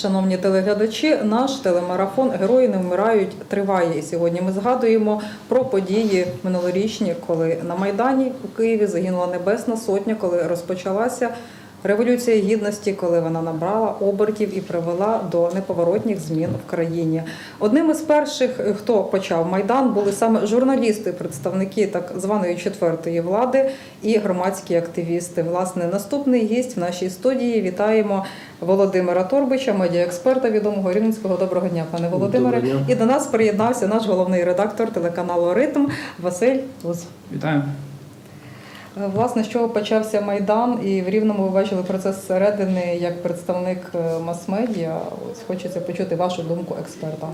Шановні телеглядачі, наш телемарафон Герої не вмирають триває. І сьогодні ми згадуємо про події минулорічні, коли на Майдані у Києві загинула Небесна Сотня, коли розпочалася революція гідності, коли вона набрала обертів і привела до неповоротних змін в країні. Одним із перших, хто почав майдан, були саме журналісти, представники так званої четвертої влади і громадські активісти. Власне, наступний гість в нашій студії вітаємо Володимира Торбича, медіаексперта відомого рівненського. Доброго дня, пане Володимире. Доброго дня. І до нас приєднався наш головний редактор телеканалу Ритм Василь Луз. Вітаю. Е, Власне, з чого почався майдан, і в рівному ви бачили процес зсередини як представник е, мас-медіа. Ось хочеться почути вашу думку експерта.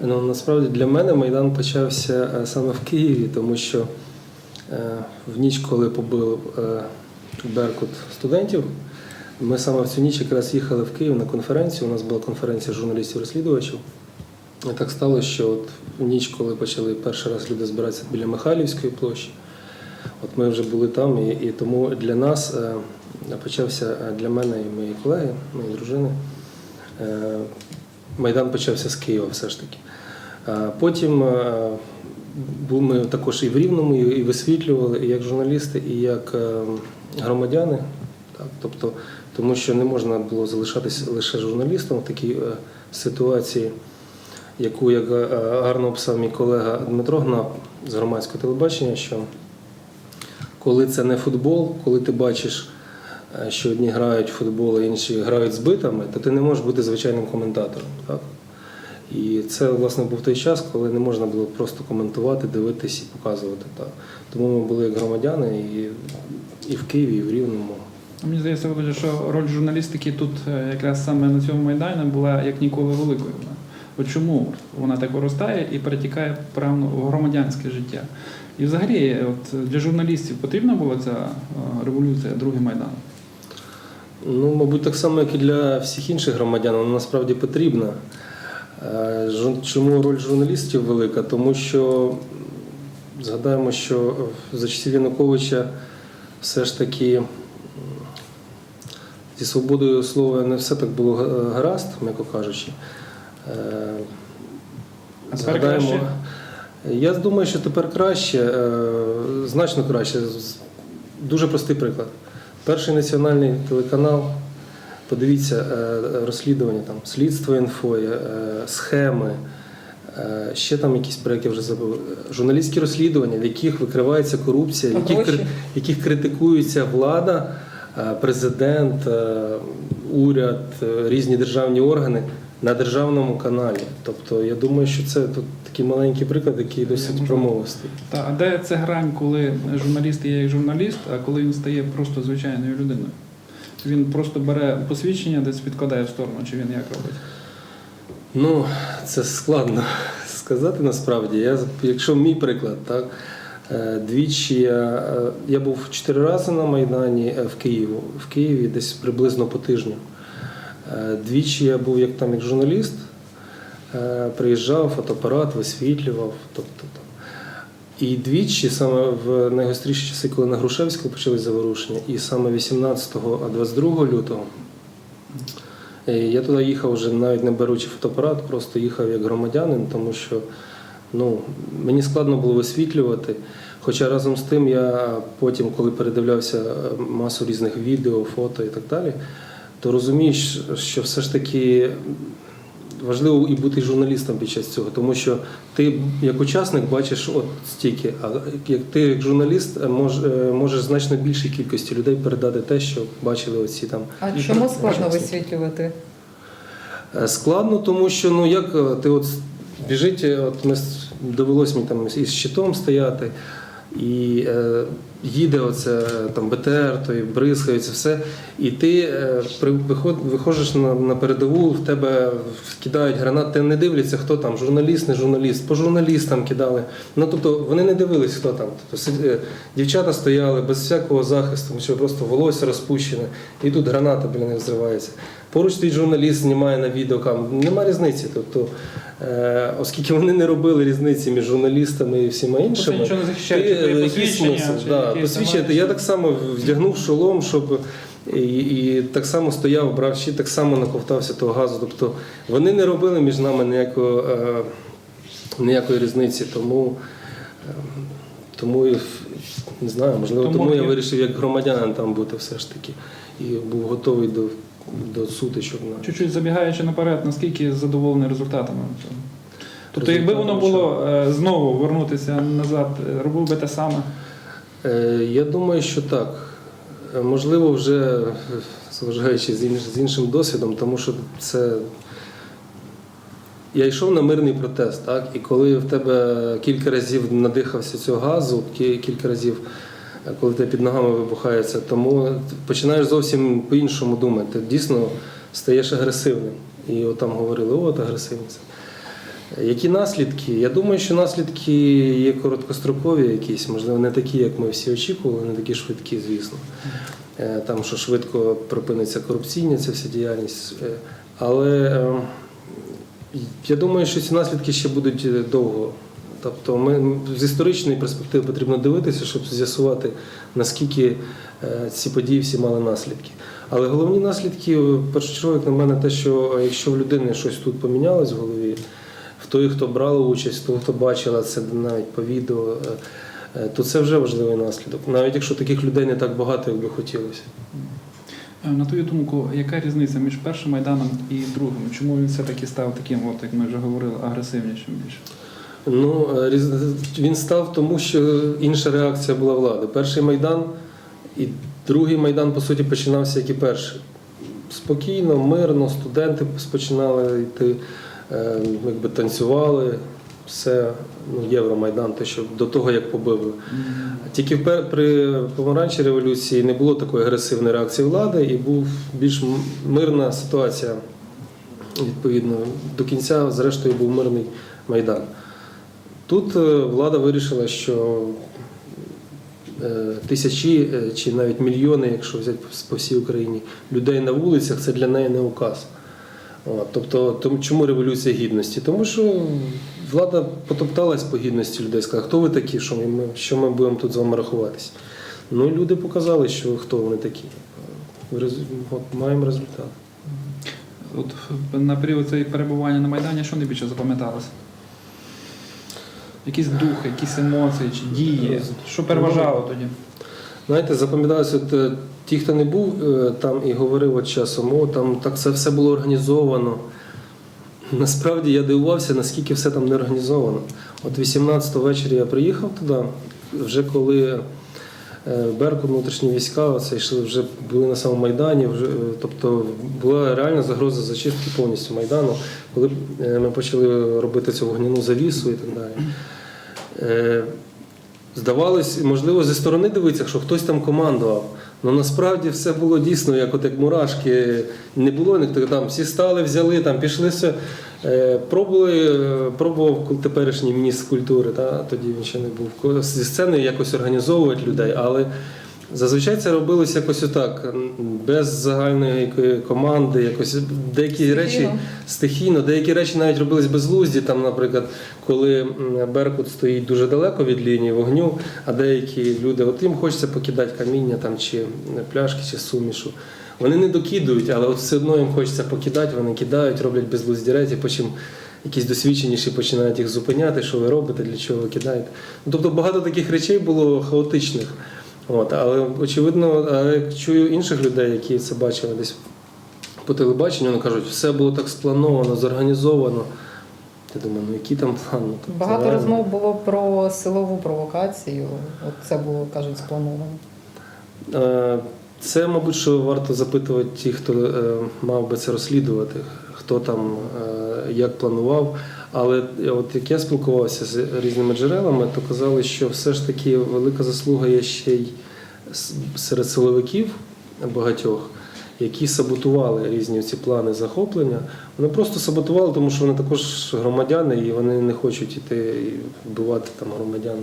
Ну, насправді для мене Майдан почався е, саме в Києві, тому що в ніч, коли побив Беркут студентів, ми саме в цю ніч якраз їхали в Київ на конференцію. У нас була конференція журналістів-розслідувачів. І так сталося, що от в ніч, коли почали перший раз люди збиратися біля Михайлівської площі, от ми вже були там, і, і тому для нас е, почався е, для мене і моєї колеги, моєї дружини. е, Майдан почався з Києва все ж таки. Потім е, бу- ми також і в Рівному, і висвітлювали, і як журналісти, і як громадяни. Так, тобто, тому що не можна було залишатися лише журналістом в такій ситуації, яку як гарно описав мій колега Дмитро Гнап з громадського телебачення, що коли це не футбол, коли ти бачиш, е, що одні грають в футбол, а інші грають з битами, то ти не можеш бути звичайним коментатором. Так? І це, власне, був той час, коли не можна було просто коментувати, дивитись і показувати. Так. Тому ми були як громадяни і, і в Києві, і в Рівному. Мені здається, що роль журналістики тут е, якраз саме на цьому майдані була як ніколи великою. Чому вона так виростає і перетікає в громадянське життя? І взагалі, от для журналістів потрібна була ця е, революція, другий майдан? Ну, мабуть, так само, як і для всіх інших громадян, вона насправді потрібна. Е, Чому роль журналістів велика? Тому що згадаємо, що за часів Януковича все ж таки зі свободою слова не все так було гаразд, м'яко кажучи. Е, краще? Я думаю, що тепер краще, е, значно краще. Дуже простий приклад. Перший національний телеканал, подивіться, е, розслідування там, слідство інфо, е, схеми, ще там якісь проєкти вже забув. Журналістські розслідування, в яких викривається корупція, в яких, в яких критикується влада, президент, уряд, різні державні органи на державному каналі. Тобто я думаю, що це тут такий маленький приклад, який досить промовистий. Та, а де це грань, коли журналіст є як журналіст, а коли він стає просто звичайною людиною? Він просто бере посвідчення, десь відкладає в сторону, чи він як робить? Ну, це складно сказати насправді. Я, якщо мій приклад, так, е, двічі я, е, я був чотири рази на Майдані е, в Києві, в Києві десь приблизно по тижню. Двічі я був як там як журналіст, приїжджав, фотоапарат, висвітлював. Тобто. І двічі, саме в найгостріші часи, коли на Грушевського почались заворушення, і саме 18 а 22 лютого Е, Я туди їхав вже навіть не беручи фотоапарат, просто їхав як громадянин, тому що ну, мені складно було висвітлювати. Хоча разом з тим я потім, коли передивлявся е, масу різних відео, фото і так далі, то розумієш, що все ж таки важливо і бути журналістом під час цього, тому що ти як учасник бачиш от стільки, а як ти як журналіст е, мож, е, можеш значно більшій кількості людей передати те, що бачили оці там А І чому складно висвітлювати? Е, Складно, тому що ну як ти от біжить, от довелось мені там із щитом стояти, і е, їде оце там БТР, то і бризкається все. І ти е, при виход, виходиш на, на передову, в тебе кидають гранат, ти не дивляться, хто там, журналіст, не журналіст, по журналістам кидали. Ну тобто вони не дивились, хто там. Тобто, е, дівчата стояли без всякого захисту, що просто волосся розпущене, і тут граната біля них взривається. Поруч стоїть журналіст, знімає на відеокам. Нема різниці. Тобто, е, оскільки вони не робили різниці між журналістами і всіма іншими, нічого не захищає, ти, чи твоє е, посвідчення, смисл? чи Да, посвідчення. Я так само вдягнув шолом, щоб І, і так само стояв, брав щит, так само наковтався того газу. Тобто вони не робили між нами ніякого, е, ніякої різниці. Тому, е, тому не знаю, можливо, Тому тому, я вирішив як громадянин там бути все ж таки. І був готовий до, до сутичок. на- Чуть-чуть забігаючи наперед, наскільки задоволений результатами? Тобто, якби воно було е, знову вернутися назад, е, робив би те саме. Е, Я думаю, що так. Можливо, вже зважаючи з інш- з іншим досвідом, тому що це. Я йшов на мирний протест, так? І коли в тебе кілька разів надихався цього газу, кілька разів, коли тебе під ногами вибухається, тому починаєш зовсім по-іншому думати. Ти дійсно стаєш агресивним. І от там говорили, от агресивність. Які наслідки? Я думаю, що наслідки є короткострокові якісь, можливо, не такі, як ми всі очікували, не такі швидкі, звісно. Е, Там, що швидко припиниться корупційна ця вся діяльність. Е, Але е, я думаю, що ці наслідки ще будуть довго. Тобто ми з історичної перспективи потрібно дивитися, щоб з'ясувати, наскільки е, ці події всі мали наслідки. Але головні наслідки, е, першочергово, як на мене, те, що е, якщо в людини щось тут помінялось в голові, в той, хто брав участь, в той, хто бачила це навіть по відео, то це вже важливий наслідок. Навіть якщо таких людей не так багато, як би хотілося. На твою думку, яка різниця між першим майданом і другим? Чому він все-таки став таким, от як ми вже говорили, агресивнішим більше? Ну, е, він став тому, що інша реакція була влади. Перший майдан і другий майдан, по суті, починався як і перший. Спокійно, мирно, студенти починали йти, е, якби танцювали. Все, ну, Євромайдан, те, що до того, як побили. Тільки при помаранчій революції не було такої агресивної реакції влади і був більш мирна ситуація. Відповідно, до кінця, зрештою, був мирний майдан. Тут е, влада вирішила, що е, тисячі е, чи навіть мільйони, якщо взяти по всій Україні, людей на вулицях це для неї не указ. Тобто, чому революція гідності? Тому що влада потопталась по гідності людей, сказала, хто ви такі, що ми, що ми будемо тут з вами рахуватися. Ну, люди показали, що хто вони такі. От, маємо результат. От на період перебування на Майдані, що найбільше запам'яталося? Якийсь дух, якісь емоції чи дії? Що переважало тоді? Знаєте, запам'яталося, е, ті, хто не був е, там і говорив от часом, о, там так це все було організовано. Насправді я дивувався, наскільки все там не організовано. От 18 го ввечері я приїхав туди, вже коли е, Беркут, внутрішні війська, оце йшли, вже були на самому Майдані, вже, е, тобто була реальна загроза зачистки повністю Майдану, коли е, ми почали робити цю вогняну завісу і так далі. Е, Здавалось, можливо, зі сторони дивитися, що хтось там командував. Але насправді все було дійсно, як от як мурашки. Не було ніхто там. Всі стали, взяли, там пішли все. Е, Пробували, пробував теперішній міністр культури, та, тоді він ще не був. Зі сцени якось організовувати людей, але зазвичай це робилось якось отак, без загальної команди, якось деякі речі Стихійно. стихійно. Деякі речі навіть робились безглузді. Там, наприклад, коли Беркут стоїть дуже далеко від лінії вогню, а деякі люди, от їм хочеться покидати каміння там, чи пляшки, чи сумішу. Вони не докидують, але от все одно їм хочеться покидати, вони кидають, роблять безглузді речі, потім якісь досвідченіші починають їх зупиняти, що ви робите, для чого ви кидаєте. Ну, тобто багато таких речей було хаотичних. От, але очевидно, як чую інших людей, які це бачили десь по телебаченню, вони кажуть, все було так сплановано, зорганізовано. Я думаю, ну який там план? Тобто, Багато реально. розмов було про силову провокацію. От це було, кажуть, сплановано. Це, мабуть, що варто запитувати ті, хто е, мав би це розслідувати, хто там е, як планував. Але е, от як я спілкувався з різними джерелами, то казали, що все ж таки велика заслуга є ще й серед силовиків багатьох, які саботували різні ці плани захоплення. Вони просто саботували, тому що вони також громадяни і вони не хочуть іти і вбивати там громадян.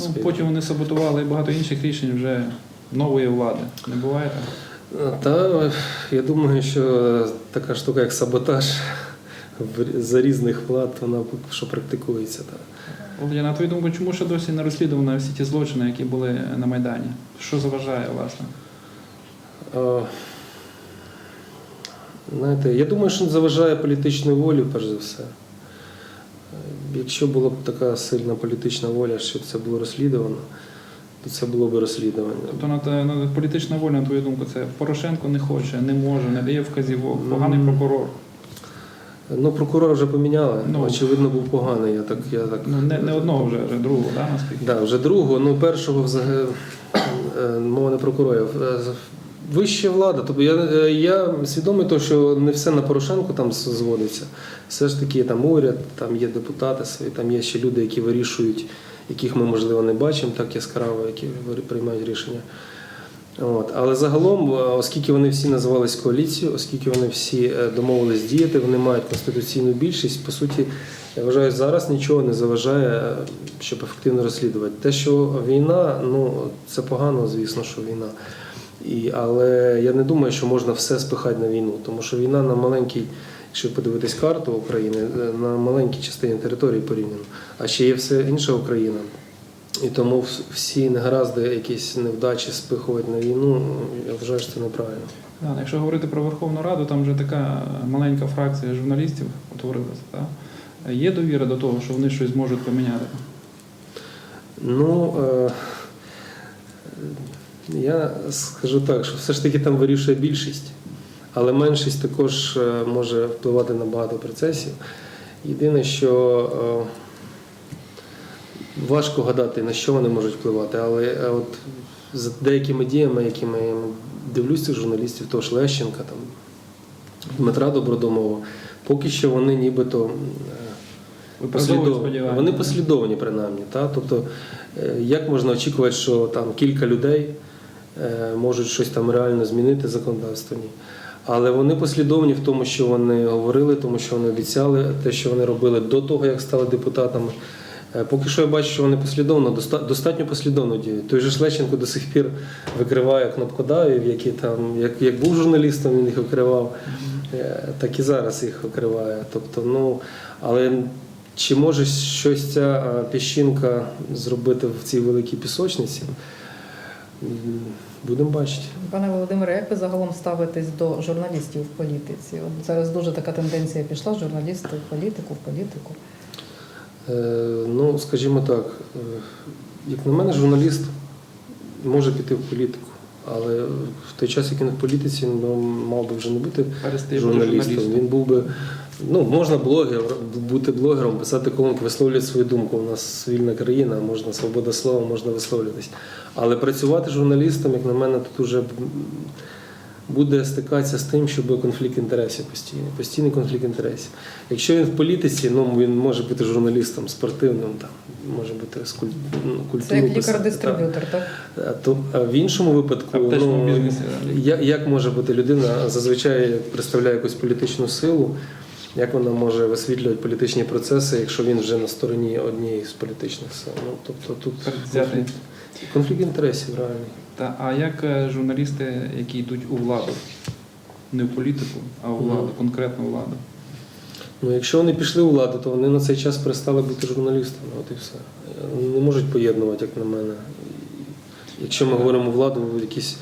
Ну, потім вони саботували і багато інших рішень вже нової влади. Не буває так? Та я думаю, що така штука, як саботаж за різних влад, вона що практикується. Так. Володя, на твою думку, чому ще досі не розслідувано всі ті злочини, які були на Майдані? Що заважає, власне? Е, Знаєте, я думаю, що заважає політичної волі, перш за все. Е, Якщо була б така сильна політична воля, щоб це було розслідувано, то це було б розслідування. Тобто на, на політична воля, на твою думку, це Порошенко не хоче, не може, не дає вказівок, поганий прокурор. Ну, прокурора вже поміняли. Ну. Очевидно, був поганий. Я так, я так... Ну, не, не одного вже, вже другого, да, наскільки? Да, вже другого, ну першого взагалі е, мова не прокурорів. Е, Вища влада. Тобто я, е, я свідомий того, що не все на Порошенку там зводиться. Все ж таки там уряд, там є депутати свої, там є ще люди, які вирішують, яких ми, можливо, не бачимо так яскраво, які приймають рішення. От. Але загалом, е, оскільки вони всі називались коаліцією, оскільки вони всі е, домовились діяти, вони мають конституційну більшість. По суті, я вважаю, зараз нічого не заважає, е, щоб ефективно розслідувати. Те, що війна, ну це погано, звісно, що війна. І, але я не думаю, що можна все спихати на війну, тому що війна на маленькій, якщо подивитись карту України, е, на маленькій частині території порівняно. А ще є все інша Україна. І тому вс- всі негаразди, якісь невдачі спихувати на війну, я вважаю, що це неправильно. Да, якщо говорити про Верховну Раду, там вже така маленька фракція журналістів утворилася. Да? Є довіра до того, що вони щось зможуть поміняти? Ну, е, я скажу так, що все ж таки там вирішує більшість, але меншість також е, може впливати на багато процесів. Єдине, що е, важко гадати, на що вони можуть впливати, але е, от за деякими діями, якими я дивлюсь цих журналістів, того ж Лещенка, там, Дмитра Добродомова, поки що вони нібито. Послідовні. Вони послідовні, принаймні. Та? Тобто, як можна очікувати, що там кілька людей можуть щось там реально змінити в законодавстві? Ні. Але вони послідовні в тому, що вони говорили, тому що вони обіцяли, те, що вони робили до того, як стали депутатами. Е, Поки що я бачу, що вони послідовно, доста- достатньо послідовно діють. Той же ж Лещенко до сих пір викриває кнопкодавів, які там, як, як був журналістом, він їх викривав, е, так і зараз їх викриває. Тобто, ну, але чи може щось ця е, піщинка зробити в цій великій пісочниці? Будемо бачити. Пане Володимире, як ви загалом ставитесь до журналістів в політиці? От зараз дуже така тенденція пішла журналісти в політику, в політику. Е, Ну, скажімо так, е, як на мене, журналіст може піти в політику, але в той час, як він в політиці, ну, мав би вже не бути бути журналістом. журналістом. Він був би, ну, можна блогер, бути блогером, писати колонки, висловлювати свою думку. У нас вільна країна, можна свобода слова, можна висловлюватись. Але працювати журналістом, як на мене, тут уже буде стикатися з тим, що буде конфлікт інтересів постійний, постійний конфлікт інтересів. Якщо він в політиці, ну він може бути журналістом спортивним, там може бути з куль... ну. Це як лікар-дистриб'ютор, так? так. То в іншому випадку, ну, бізнесі. як, як може бути людина зазвичай представляє якусь політичну силу, як вона може висвітлювати політичні процеси, якщо він вже на стороні однієї з політичних сил? Ну тобто тут конфлікт, конфлікт інтересів реальний. Та, а як е, журналісти, які йдуть у владу? Не в політику, а у владу, Ну. конкретну владу. Ну, якщо вони пішли у владу, то вони на цей час перестали бути журналістами. От і все. Не можуть поєднувати, як на мене. Якщо ми говоримо владу, якісь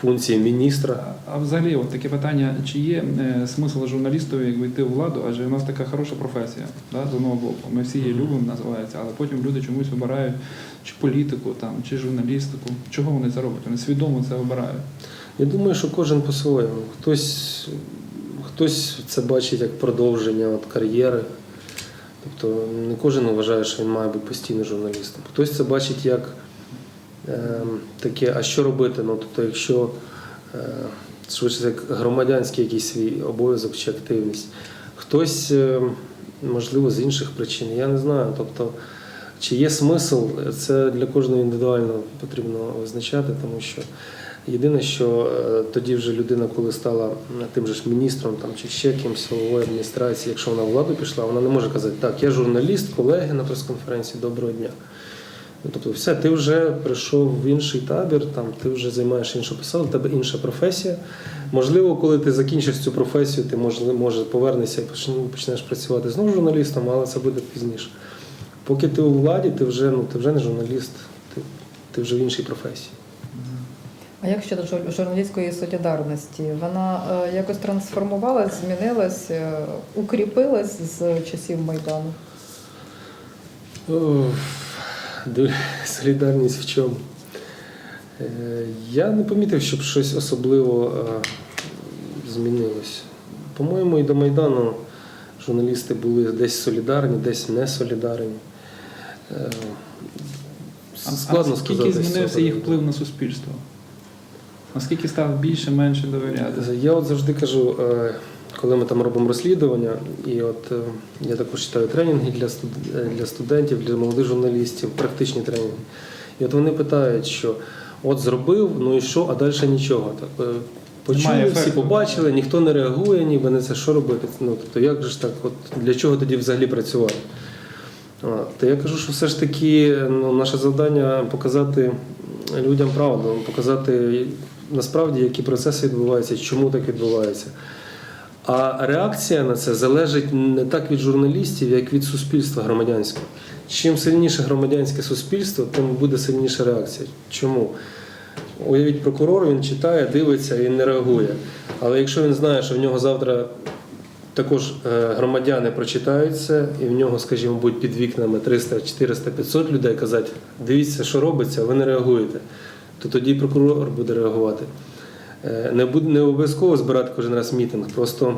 функції міністра. А, взагалі, от таке питання: чи є е, смисл журналістові якби йти у владу? Адже у нас така хороша професія, да, з одного боку. Ми всі її любимо, називається, але потім люди чомусь вибирають чи політику, там, чи журналістику. Чого вони це роблять? Вони свідомо це обирають. Я думаю, що кожен по-своєму. Хтось, хтось це бачить як продовження от, кар'єри. Тобто не кожен вважає, що він має бути постійно журналістом. Хтось це бачить як таке, а що робити? Ну, тобто, якщо е, швидше як громадянський якийсь свій обов'язок чи активність. Хтось, е, можливо, з інших причин, я не знаю. Тобто, чи є смисл, це для кожного індивідуально потрібно визначати, тому що єдине, що е, тоді вже людина, коли стала тим же ж міністром там, чи ще кимось головою адміністрації, якщо вона в владу пішла, вона не може казати, так, я журналіст, колеги на прес-конференції, доброго дня. Ну, тобто, все, ти вже прийшов в інший табір, там, ти вже займаєш іншу посаду, в тебе інша професія. Можливо, коли ти закінчиш цю професію, ти може, може повернешся і почнеш працювати знову журналістом, але це буде пізніше. Поки ти у владі, ти вже, ну, ти вже не журналіст, ти, ти вже в іншій професії. А як щодо журналістської солідарності? Вона е, якось трансформувалась, змінилась, е, укріпилась з часів Майдану? Солідарність в чому? Е, Я не помітив, щоб щось особливо е, змінилось. По-моєму, і до Майдану журналісти були десь солідарні, десь не солідарні. Е, Складно а скільки змінився їх вплив на суспільство? Наскільки став більше, менше довіряти? Я от завжди кажу, коли ми там робимо розслідування, і от е, я також читаю тренінги для, е, для студентів, для молодих журналістів, практичні тренінги. І от вони питають, що от зробив, ну і що, а далі нічого. Так, е, почули, всі побачили, ніхто не реагує, ніби не це що робити. Ну, тобто, як же ж так, от, для чого тоді взагалі працювати? То я кажу, що все ж таки ну, наше завдання показати людям правду, показати насправді, які процеси відбуваються, чому так відбувається. А реакція на це залежить не так від журналістів, як від суспільства громадянського. Чим сильніше громадянське суспільство, тим буде сильніша реакція. Чому? Уявіть прокурор, він читає, дивиться і не реагує. Але якщо він знає, що в нього завтра також е, громадяни прочитають це, і в нього, скажімо, будуть під вікнами 300, 400, 500 людей казати, дивіться, що робиться, ви не реагуєте, то тоді прокурор буде реагувати. Е, Не, не обов'язково збирати кожен раз мітинг. Просто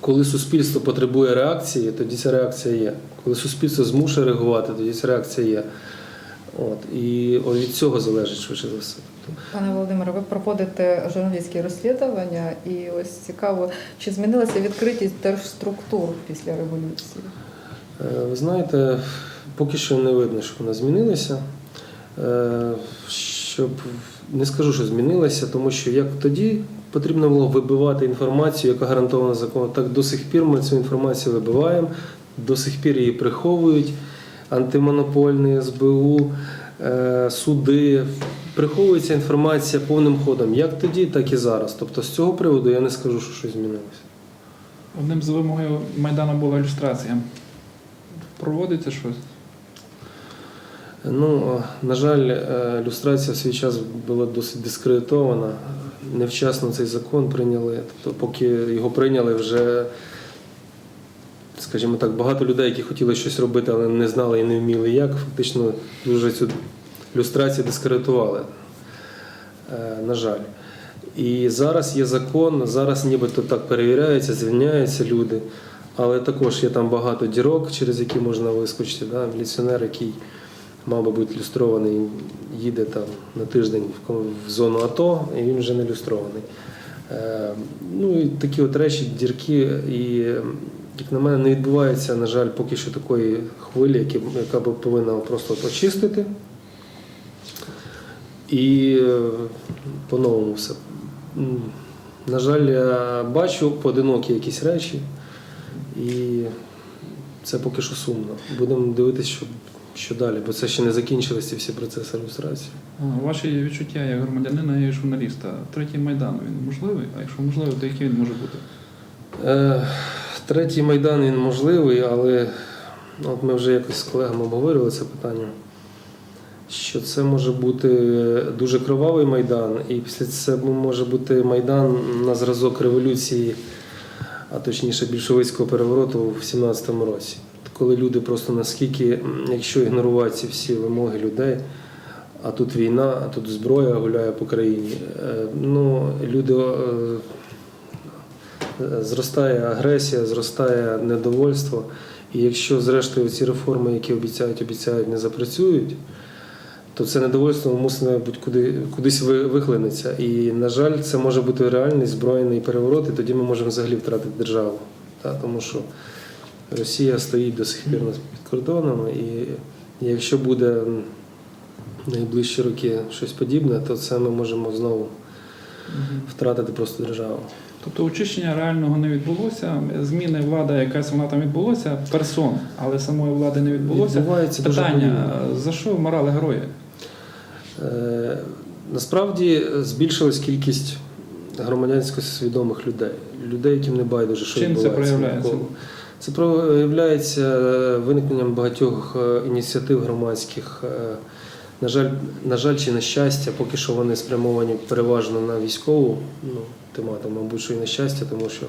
коли суспільство потребує реакції, тоді ця реакція є. Коли суспільство змушує реагувати, тоді ця реакція є. От. І от від цього залежить швидше за все. Тобто, Пане Володимире, ви проводите журналістські розслідування, і ось цікаво, чи змінилася відкритість держструктур після революції? Е, Ви знаєте, поки що не видно, що вона змінилася. Е, Щоб не скажу, що змінилася, тому що як тоді потрібно було вибивати інформацію, яка гарантована законом, так до сих пір ми цю інформацію вибиваємо, до сих пір її приховують. Антимонопольний СБУ, е, суди. Приховується інформація повним ходом, як тоді, так і зараз. Тобто з цього приводу я не скажу, що щось змінилося. Одним з вимогою Майдану була ілюстрація. Проводиться щось? Ну, на жаль, е, люстрація в свій час була досить дискредитована. Невчасно цей закон прийняли. Тобто, поки його прийняли, вже, скажімо так, багато людей, які хотіли щось робити, але не знали і не вміли як, фактично дуже цю люстрацію дискредитували. Е, На жаль. І зараз є закон, зараз нібито так перевіряється, звільняються люди, але також є там багато дірок, через які можна вискочити. Да? Міліціонер, який мав бути люстрований, їде там на тиждень в зону АТО, і він вже не люстрований. Е, Ну і такі от речі, дірки, і, як на мене, не відбувається, на жаль, поки що такої хвилі, яка б повинна просто почистити. І е, по-новому все. На жаль, я бачу поодинокі якісь речі, і це поки що сумно. Будемо дивитися, що, що далі, бо це ще не закінчилися всі процеси ілюстрації. А, Ваші відчуття як громадянина і журналіста. Третій Майдан він можливий? А якщо можливий, то який він може бути? Е, Третій майдан він можливий, але ну, от ми вже якось з колегами обговорювали це питання. Що це може бути дуже кровавий майдан, і після цього може бути майдан на зразок революції, а точніше більшовицького перевороту в 17-му році. Коли люди просто наскільки, якщо ігнорувати ці всі вимоги людей, а тут війна, а тут зброя гуляє по країні, е, ну, люди е, зростає агресія, зростає недовольство. І якщо, зрештою, ці реформи, які обіцяють, обіцяють, не запрацюють, то це недовольство мусить бути куди, кудись ви- вихлинеться. І, на жаль, це може бути реальний збройний переворот, і тоді ми можемо взагалі втратити державу. Тому що Росія стоїть до сих пір під кордонами, і якщо буде найближчі роки щось подібне, то це ми можемо знову втратити просто державу. Тобто очищення реального не відбулося, зміни влада якась вона там відбулося, персон, але самої влади не відбулося. Відбувається Питання, повільно. за що вмирали герої? Е, Насправді збільшилась кількість громадянсько свідомих людей, людей, яким не байдуже, що Чим це проявляється? навколо. Це проявляється виникненням багатьох е, ініціатив громадських, е, На жаль, на жаль, чи на щастя, поки що вони спрямовані переважно на військову ну, тематику, мабуть, що і на щастя, тому що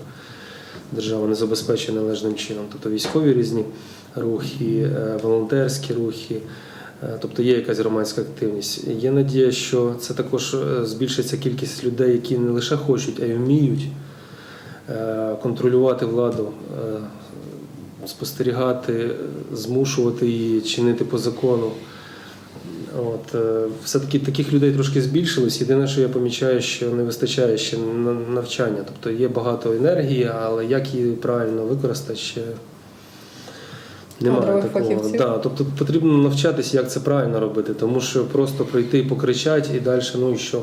держава не забезпечує належним чином. Тобто військові різні рухи, е, волонтерські рухи, е, тобто є якась громадська активність. Є надія, що це також е, збільшиться кількість людей, які не лише хочуть, а й вміють е, контролювати владу, е, спостерігати, змушувати її чинити по закону. От, е, все-таки таких людей трошки збільшилось. Єдине, що я помічаю, що не вистачає ще навчання. Тобто є багато енергії, але як її правильно використати ще немає такого. Да, тобто потрібно навчатися, як це правильно робити, тому що просто прийти і покричати і далі, ну і що.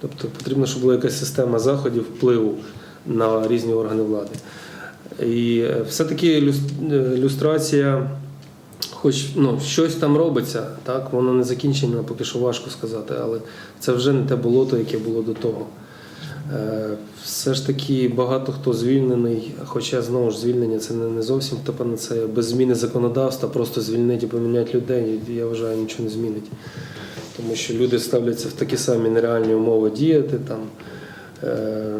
Тобто потрібно, щоб була якась система заходів впливу на різні органи влади. І е, все-таки е, люстрація, хоч ну, щось там робиться, так, воно не закінчено, поки що важко сказати, але це вже не те болото, яке було до того. Е, Все ж таки багато хто звільнений, хоча знову ж звільнення це не, зовсім то панацея. Без зміни законодавства, просто звільнити і поміняти людей, я вважаю, нічого не змінить. Тому що люди ставляться в такі самі нереальні умови діяти. Там,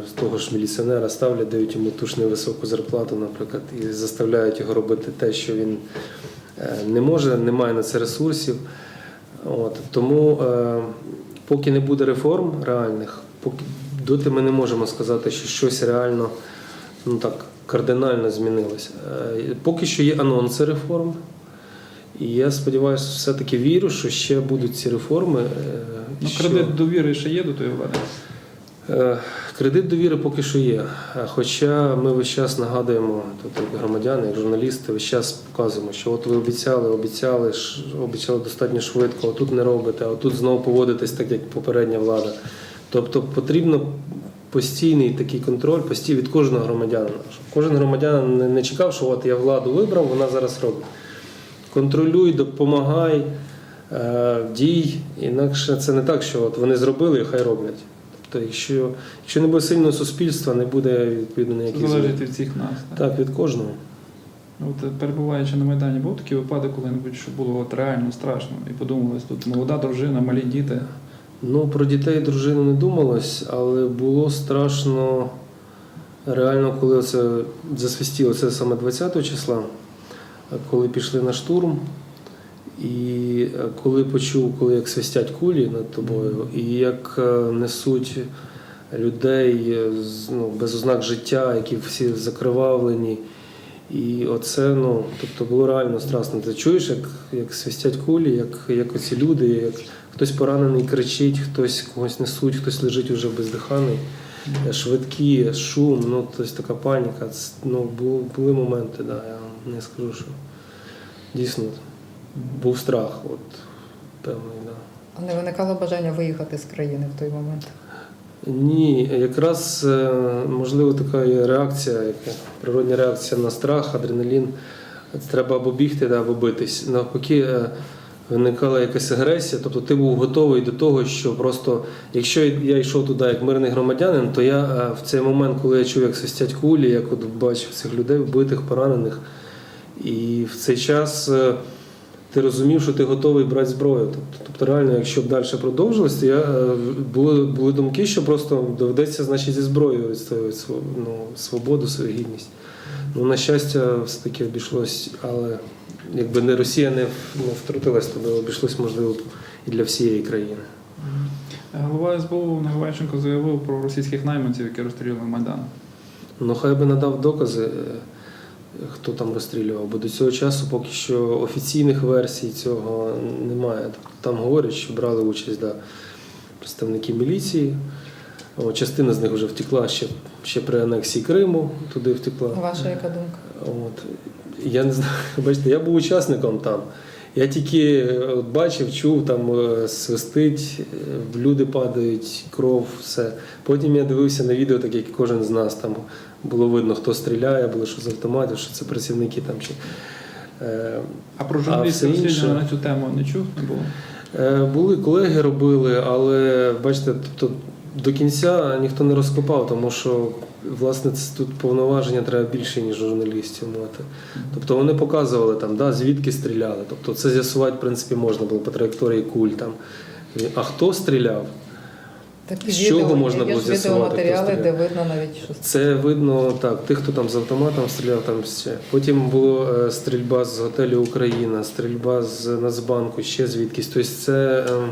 з того ж міліціонера ставлять, дають йому туш невисоку зарплату, наприклад, і заставляють його робити те, що він е, не може, не має на це ресурсів. От, тому е, поки не буде реформ реальних, поки доти ми не можемо сказати, що щось реально ну так, кардинально змінилося. Е, поки що є анонси реформ. І я сподіваюся, все-таки вірю, що ще будуть ці реформи. е, Ну, що- кредит довіри ще є до тої влади. Е, Кредит довіри поки що є. Е, Хоча ми весь час нагадуємо, тут як громадяни, як журналісти, весь час показуємо, що от ви обіцяли, обіцяли, обіцяли достатньо швидко, а тут не робите, а тут знову поводитесь так, як попередня влада. Тобто потрібно постійний такий контроль постій від кожного громадянина. Кожен громадянин не- не чекав, що от я владу вибрав, вона зараз робить. Контролюй, допомагай, е, дій. Інакше це не так, що от вони зробили і хай роблять. Тобто, якщо, якщо не буде сильного суспільства, не буде відповідно ніяких залежить від всіх нас. Так? Так, від кожного. От е, перебуваючи на Майдані, був такий випадок коли-небудь, що було от реально страшно. І подумалось, тут молода дружина, малі діти. Ну, про дітей і дружину не думалось, але було страшно реально, коли це засвістіло, це саме 20 числа, коли пішли на штурм. І е, коли почув, коли як свистять кулі над тобою, і як е, несуть людей е, ну, без ознак життя, які всі закривавлені. І оце, ну, тобто було реально страшно. Ти чуєш, як, як свистять кулі, як, як оці люди, як хтось поранений кричить, хтось когось несуть, хтось лежить уже бездиханий, швидкі, шум, ну тобто така паніка. Ну, були, були моменти, да, я не скажу, що дійсно був страх, от, певний, да. А не виникало бажання виїхати з країни в той момент? Ні, якраз е, можливо така є реакція, яка природня реакція на страх, адреналін. Треба або бігти, або битись. Навпаки, е, виникала якась агресія, тобто ти був готовий до того, що просто, якщо я йшов туди як мирний громадянин, то я е, в цей момент, коли я чув, як свистять кулі, як от бачив цих людей, вбитих, поранених, і в цей час. Е, ти розумів, що ти готовий брати зброю. Тобто, тобто реально, якщо б далі продовжилось, я, е, були, були думки, що просто доведеться значить, зі зброєю відстоювати ну, свободу, свою гідність. Ну, на щастя, все-таки обійшлось, але якби не Росія не, втрутилась, то би обійшлось, можливо, і для всієї країни. Голова СБУ Наговайченко заявив про російських найманців, які розстріляли Майдан. Ну, хай би надав докази, е, хто там розстрілював, бо до цього часу поки що офіційних версій цього немає. Тобто Там говорять, що брали участь да, представники міліції. О, частина з них вже втекла ще, ще при анексії Криму, туди втекла. Ваша яка думка? От. Я не знаю, бачите, я був учасником там. Я тільки е, от бачив, чув, там е, свистить, е, люди падають, кров, все. Потім я дивився на відео, так як кожен з нас. Там було видно, хто стріляє, було що з автоматів, що це працівники там. Чи, е, А про журналістів на цю тему не чув, не було. Е, Були колеги робили, але бачите, тобто до кінця ніхто не розкопав, тому що власне тут повноваження треба більше, ніж журналістів мати. Тобто вони показували там, да, звідки стріляли. Тобто це з'ясувати, в принципі, можна було по траєкторії куль там. А хто стріляв? Такі З чого відео, можна було з'ясувати, хто відеоматеріали, де видно навіть, що Це видно так, тих, хто там з автоматом стріляв, там ще. Потім була е, стрільба з готелю Україна, стрільба з Нацбанку, ще звідкись. Тобто це е,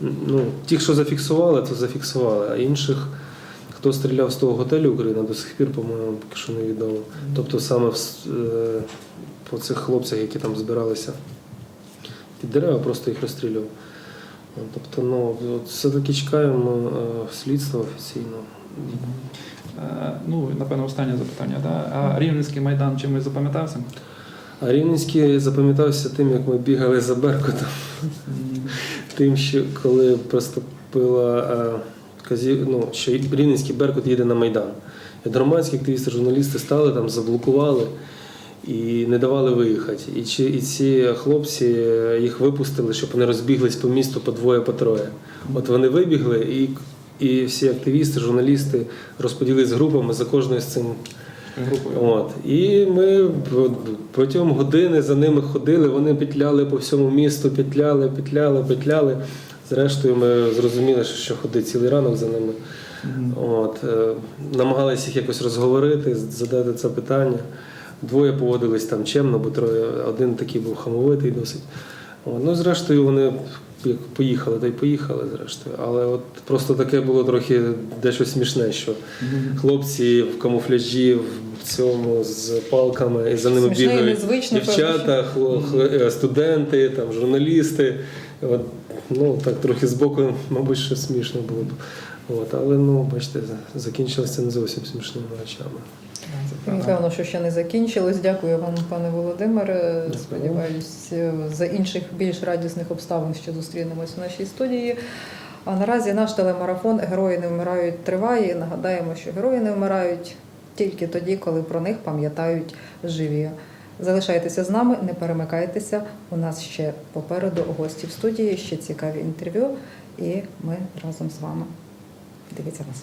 ну, ті, що зафіксували, то зафіксували, а інших, хто стріляв з того готелю Україна, до сих пір, по-моєму, поки що невідомо. Тобто саме в, е, по цих хлопцях, які там збиралися під дерева, просто їх розстрілював. Тобто, ну, все-таки чекаємо е, слідства офіційно. Е, Ну, напевно, останнє запитання. Да? А Рівненський майдан чимось запам'ятався? А Рівненський запам'ятався тим, як ми бігали за Беркутом, тим, що коли проступила е, ну, що Рівненський Беркут їде на Майдан. І громадські активісти, журналісти стали там, заблокували і не давали виїхати. І, чи, і ці хлопці е, їх випустили, щоб вони розбіглись по місту по двоє, по троє. От вони вибігли, і, і всі активісти, журналісти розподілились групами за кожною з цим Групою. От. І ми протягом години за ними ходили, вони петляли по всьому місту, петляли, петляли, петляли. Зрештою, ми зрозуміли, що, ходить цілий ранок за ними. От. е, Намагалися їх якось розговорити, задати це питання. Двоє поводились там чемно, бо троє, один такий був хамовитий досить. Ну, зрештою, вони як поїхали, то й поїхали, зрештою. Але от просто таке було трохи дещо смішне, що хлопці в камуфляжі, в цьому з палками, і за ними Смішне і бігають незвичне, дівчата, хло- хл- е, студенти, там, журналісти. От, ну, так трохи збоку, мабуть, що смішно було б. От, але ну, бачите, за- закінчилося не зовсім смішними речами. Правда. Певно, що ще не закінчилось. Дякую вам, пане Володимире. Сподіваюсь, за інших більш радісних обставин ще зустрінемось в нашій студії. А наразі наш телемарафон Герої не вмирають триває. І Нагадаємо, що герої не вмирають тільки тоді, коли про них пам'ятають живі. Залишайтеся з нами, не перемикайтеся. У нас ще попереду гості в студії, ще цікаві інтерв'ю, і ми разом з вами. Дивіться нас.